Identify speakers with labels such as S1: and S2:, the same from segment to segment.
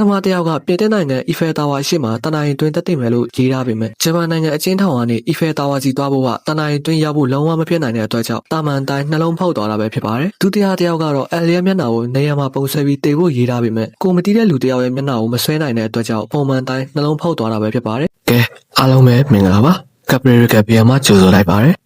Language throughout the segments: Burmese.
S1: ထမတစ်ယောက်ကပြင်သစ်နိုင်ငံအီဖယ်တာဝါရှိမှတနင်္လာရီတွင်တက်တည်မယ်လို့ရေးထားပေမဲ့ဂျပန်နိုင်ငံအချင်းထောင်ကနေအီဖယ်တာဝါစီသွားဖို့ကတနင်္လာရီတွင်ရောက်ဖို့လုံးဝမဖြစ်နိုင်တဲ့အတွက်ကြောင့်တာမန်တိုင်းနှလုံးဖောက်သွားတာပဲဖြစ်ပါတယ်ဒုတိယတစ်ယောက်ကတော့အယ်လီယာမျက်နှာကိုနေရာမှာပုံဆွဲပြီးတေဖို့ရေးထားပေမဲ့ကိုမတီးတဲ့လူတစ်ယောက်ရဲ့မျက်နှာကိုမဆွဲနိုင်တဲ့အတွက်ကြောင့်ပုံမှန်တိုင်းနှလုံးဖောက်သွားတာပဲဖြစ်ပါတယ်ကဲအားလုံးပဲမင်္ဂလာပါကပရီကပီယာမှာကြိုဆိုလိုက်ပါတယ်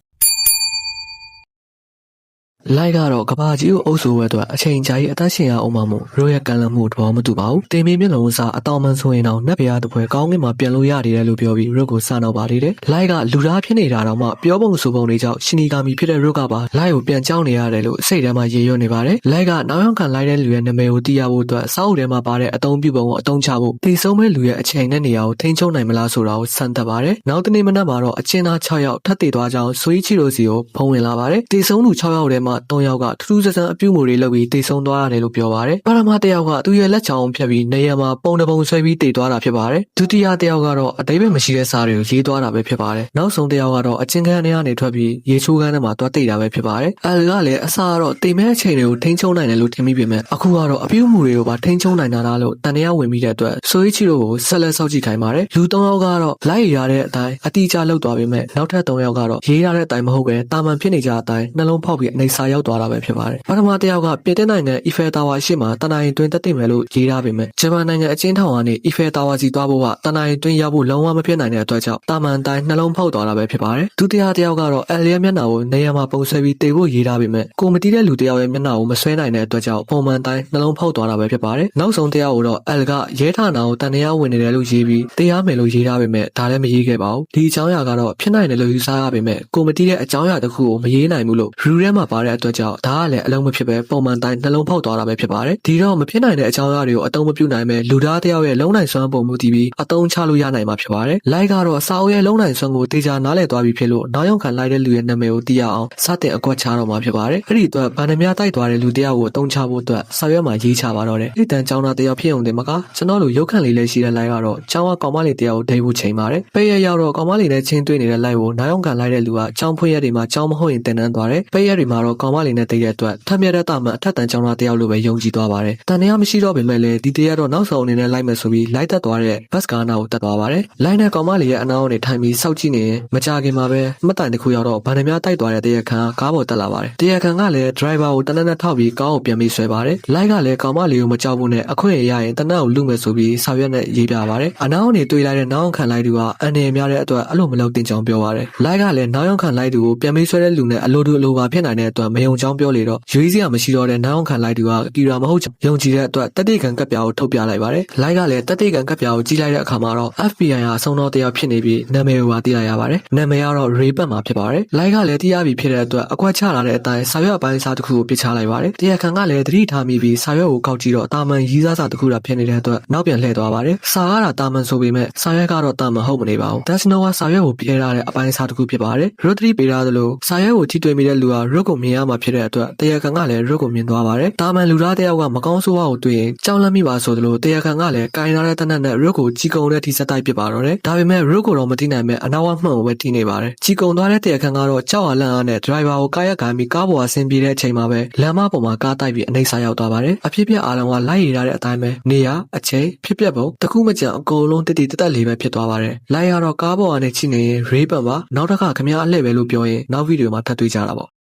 S1: လိုက်ကတော့ကဘာကြီးကိုအုပ်စိုးဝဲအတွက်အချိန်ကြာကြီးအသက်ရှင်ရအောင်မှမို့ရိုးရဲ့ကံလန့်မှုတော့မတူပါဘူးတင်မင်းမျက်လုံးစားအတော်မှန်ဆိုရင်တော့နတ်ဘုရားတစ်ဖွဲကောင်းကင်မှာပြန်လို့ရတယ်လို့ပြောပြီးရုတ်ကိုစနောက်ပါသေးတယ်လိုက်ကလူသားဖြစ်နေတာတော့မှပြောပုံဆိုပုံတွေကြောင့်ရှင်နီကာမီဖြစ်တဲ့ရုတ်ကပါလိုက်ကိုပြန်ကြောက်နေရတယ်လို့စိတ်ထဲမှာရေရွတ်နေပါတယ်လိုက်ကနောက်ရောက်ခံလိုက်တဲ့လူရဲ့နာမည်ကိုသိရဖို့အတွက်စောက်ထဲမှာပါတဲ့အတုံးပြုပုံကိုအတုံးချဖို့တည်ဆုံးမဲ့လူရဲ့အချိန်နဲ့နေရာကိုထိန်းချုပ်နိုင်မလားဆိုတာကိုစမ်းသပ်ပါတယ်နောက်တနေ့မနက်မှာတော့အချင်းသား6ယောက်ထပ်တည်သွားကြောင်းဆွေးချီရိုစီကိုဖုံးဝင်လာပါတယ်တည်ဆုံးလူ6ယောက်ထဲမှာ3ယောက်ကထူးထူးဆန်းဆန်းအပြုတ်မှုတွေလုပ်ပြီးတည်ဆုံးသွားရတယ်လို့ပြောပါတယ်ပရမတစ်ယောက်ကသူ့ရဲ့လက်ချောင်းဖြတ်ပြီးနေရာမှာပုံတစ်ပုံဆွဲပြီးတည်သွားတာဖြစ်ပါတယ်ဒုတိယတစ်ယောက်ကတော့အတိတ်ပဲမရှိတဲ့စားတွေကိုရေးသွားတာပဲဖြစ်ပါတယ်နောက်ဆုံးတစ်ယောက်ကတော့အချင်းခန်းထဲကနေထွက်ပြီးရေချိုးခန်းထဲမှာတွားတိတ်တာပဲဖြစ်ပါတယ်အဲလကလည်းအစားကတော့တိမ်မဲ့အချိန်တွေကိုထိန်းချုပ်နိုင်တယ်လို့ထင်မိပေမဲ့အခုကတော့အပြုတ်မှုတွေကိုပါထိန်းချုပ်နိုင်တာလားလို့တန်တရားဝင်ပြီးတဲ့အတွက်ဆိုရီချီတို့ကိုဆက်လက်စောင့်ကြည့်ခိုင်းပါတယ်လူ၃ယောက်ကတော့လိုက်ရတဲ့အတိုင်းအတိအကျလောက်သွားပေမဲ့နောက်ထပ်၃ယောက်ကတော့ရေးရတဲ့အတိုင်းမဟုတ်ပဲတာမန်ဖြစ်နေကြတဲ့အတိုင်းနှလုံးဖောက်ပြီးအနေစာရောက်သွားတာပဲဖြစ်ပါတယ်ပထမတစ်ယောက်ကပြင်သစ်နိုင်ငံအီဖယ်တာဝါရှိမှတနင်္လာရီတွင်တက်တည်မယ်လို့ရေးထားပေမဲ့ဂျပန်နိုင်ငံအချင်းထောင်ကနေအီဖယ်တာဝါစီသွားဖို့ကတနင်္လာရီတွင်ရောက်ဖို့လုံးဝမဖြစ်နိုင်တဲ့အတွက်ကြောင့်တာမန်တိုင်းနှလုံးဖောက်သွားတာပဲဖြစ်ပါတယ်ဒုတိယတစ်ယောက်ကတော့အယ်လီယာမျက်နှာကိုနေရာမှာပုံဆွဲပြီးတေဖို့ရေးထားပေမဲ့ကိုမတီးတဲ့လူတစ်ယောက်ရဲ့မျက်နှာကိုမဆွဲနိုင်တဲ့အတွက်ကြောင့်ပုံမှန်တိုင်းနှလုံးဖောက်သွားတာပဲဖြစ်ပါတယ်နောက်ဆုံးတစ်ယောက်ကိုတော့အယ်ကရဲဌာနကိုတန်တရားဝင်နေတယ်လို့ရေးပြီးတရားမယ်လို့ရေးထားပေမဲ့ဒါလည်းမရေးခဲ့ပါဘူးဒီအကြောင်းအရာကတော့ဖြစ်နိုင်တယ်လို့ယူဆရပေမဲ့ကိုမတီးတဲ့အကြောင်းအရာတစ်ခုကိုမရေးနိုင်ဘူးလို့ရူထဲမှာပါတဲ့တဲ့အတွက်ကြောင့်ဒါကလည်းအလုံးမဖြစ်ပဲပုံမှန်တိုင်းနှလုံးဖောက်သွားတာပဲဖြစ်ပါတယ်။ဒီတော့မဖြစ်နိုင်တဲ့အကြောင်းအရာတွေကိုအတုံးမပြုတ်နိုင်ပဲလူသားတယောက်ရဲ့လုံးနိုင်စွမ်းပုံမှုတည်ပြီးအတုံးချလို့ရနိုင်မှာဖြစ်ပါတယ်။ like ကတော့စာအုပ်ရဲ့လုံးနိုင်စွမ်းကိုတေချာနားလည်သွားပြီဖြစ်လို့နောက်ရောက်ခံလိုက်တဲ့လူရဲ့နာမည်ကိုသိရအောင်စတင်အကွက်ချတော့မှာဖြစ်ပါတယ်။အဲ့ဒီအတွက်ဗန္ဓမြတိုက်သွားတဲ့လူတယောက်ကိုအတုံးချဖို့အတွက်စာရွက်မှာရေးချပါတော့တယ်။အဲ့တန်ကျောင်းသားတယောက်ဖြစ်ုံတင်မကကျွန်တော်လိုရုပ်ခန့်လေးလည်းရှိတဲ့ like ကတော့ကျောင်းကကောင်မလေးတယောက်ကိုဒိတ်ဖို့ချိန်ပါတယ်။ပေးရရောက်တော့ကောင်မလေးနဲ့ချင်းတွေ့နေတဲ့ like ကိုနောက်ရောက်ခံလိုက်တဲ့လူကကျောင်းဖွင့်ရက်တွေမှာကျောင်းမဟုတ်ရင်တင်တန်းသွားတယ်။ပေးရက်တွေမှာတော့ကောင်မလေးနဲ့တိတ်တဲ့အတွက်ထပ်မြက်တဲ့တာမန်အထက်တန်ចောင်းသားတစ်ယောက်လိုပဲယုံကြည်သွားပါတယ်တန်တရားမရှိတော့ပေမဲ့လည်းဒီတရားတော့နောက်ဆုံးအနေနဲ့လိုက်မယ်ဆိုပြီးလိုက်သက်သွားတဲ့ဘတ်စကားနာကိုတက်သွားပါတယ်လိုက်နဲ့ကောင်မလေးရဲ့အနားကနေထိုင်ပြီးစောက်ကြည့်နေရင်မကြခင်မှာပဲမှတ်တိုင်တစ်ခုရောက်တော့ဗန်ဒမြတိုက်သွားတဲ့တရားခံကားပေါ်တက်လာပါတယ်တရားခံကလည်းဒရိုင်ဘာကိုတနက်နဲ့ထောက်ပြီးကားကိုပြန်ပြီးဆွဲပါတယ်လိုက်ကလည်းကောင်မလေးကိုမကြောက်ဘူးနဲ့အခွင့်အရေးရရင်တနက်ကိုလူမယ်ဆိုပြီးဆောက်ရွက်နဲ့ရေးပြပါတယ်အနားကနေတွေ့လိုက်တဲ့နောက်ခံလိုက်သူကအန်နေများတဲ့အတွက်အဲ့လိုမလုပ်တင်ကြောင်းပြောပါတယ်လိုက်ကလည်းနောက်ရောက်ခံလိုက်သူကိုပြန်ပြီးဆွဲတဲ့လူနဲ့အလိုတူအလိုပါဖြစ်နိုင်တဲ့အတွက်မယုံကြောင်းပြောလေတော့ရွေးစရာမရှိတော့တဲ့နောက်ခံလိုက်သူကကီရာမဟုတ်ယုံကြည်တဲ့အတွက်တတိကံကပ်ပြားကိုထုတ်ပြလိုက်ပါတယ်လိုက်ကလည်းတတိကံကပ်ပြားကိုကြီးလိုက်တဲ့အခါမှာတော့ FBI ဟာအဆုံးတော့တရားဖြစ်နေပြီးနာမည်ကိုပါသိလိုက်ရပါတယ်နာမည်ကတော့ Ray ပတ်မှာဖြစ်ပါတယ်လိုက်ကလည်းတရားပြီဖြစ်တဲ့အတွက်အကွက်ချလာတဲ့အတိုင်းစာရွက်အပိုင်းစားတစ်ခုကိုပြစ်ချလိုက်ပါတယ်တရားခံကလည်းသတိထားမိပြီးစာရွက်ကိုကောက်ကြည့်တော့တာမန်ရီးစားစာတစ်ခုတာဖြစ်နေတဲ့အတွက်နောက်ပြန်လှည့်သွားပါတယ်စာကတာမန်ဆိုပေမဲ့စာရွက်ကတော့တာမန်ဟုတ်မနေပါဘူး Dasno ကစာရွက်ကိုပြဲထားတဲ့အပိုင်းစားတစ်ခုဖြစ်ပါတယ် Rotary ပေးထားသလိုစာရွက်ကိုထိတွေ့မိတဲ့လူက Rot ကိုမြင်ရမှာဖြစ်တဲ့အတွက်တရားခံကလည်း Rot ကိုမြင်သွားပါတယ်တာမန်လူသားတစ်ယောက်ကမကောင်းဆိုးဝါးကိုတွေ့ရင်ကြောက်လန့်မိပါဆိုသလိုတရားခံကလည်းကင်ထားတဲ့တနက်နဲ့ Rot ကိုကြီးကုံတဲ့ထိစက်တိုက်ပစ်ပါတော့တယ်ဒါပေမဲ့ Rot ကိုတော့မတိနိုင်မဲ့အနောက်ဝမှန်ကိုပဲထိနေပါတယ်ကြီးကုံသွားတဲ့တရားခံကတော့ကြောက်အားလန့်အားနဲ့ driver ကိုကားရက်ခံပြီးကားပေါ်အဆင်းပြေတဲ့အချိန်မှာပဲလမ်းမပေါ်မှာကားတိုက်ပြီးအနေဆာရောက်သွားပါတယ်အဖြစ်ပြက်အားလုံးကလိုက်ရရတဲ့အတိုင်းပဲနေရအချိန်ဖြစ်ပျက်ပုံတစ်ခုမကြံအကုန်လုံးတိတိတက်တက်လေးပဲဖြစ်သွားပါတယ်လိုက်ရတော့ကားပေါ်ကနေချိနေရင် Ray ပန်ပါနောက်တစ်ခါခမရအလှည့်ပဲလို့ပြောရင်နောက်ဗီဒီယိုမှာထပ်တွေ့ကြတာပေါ့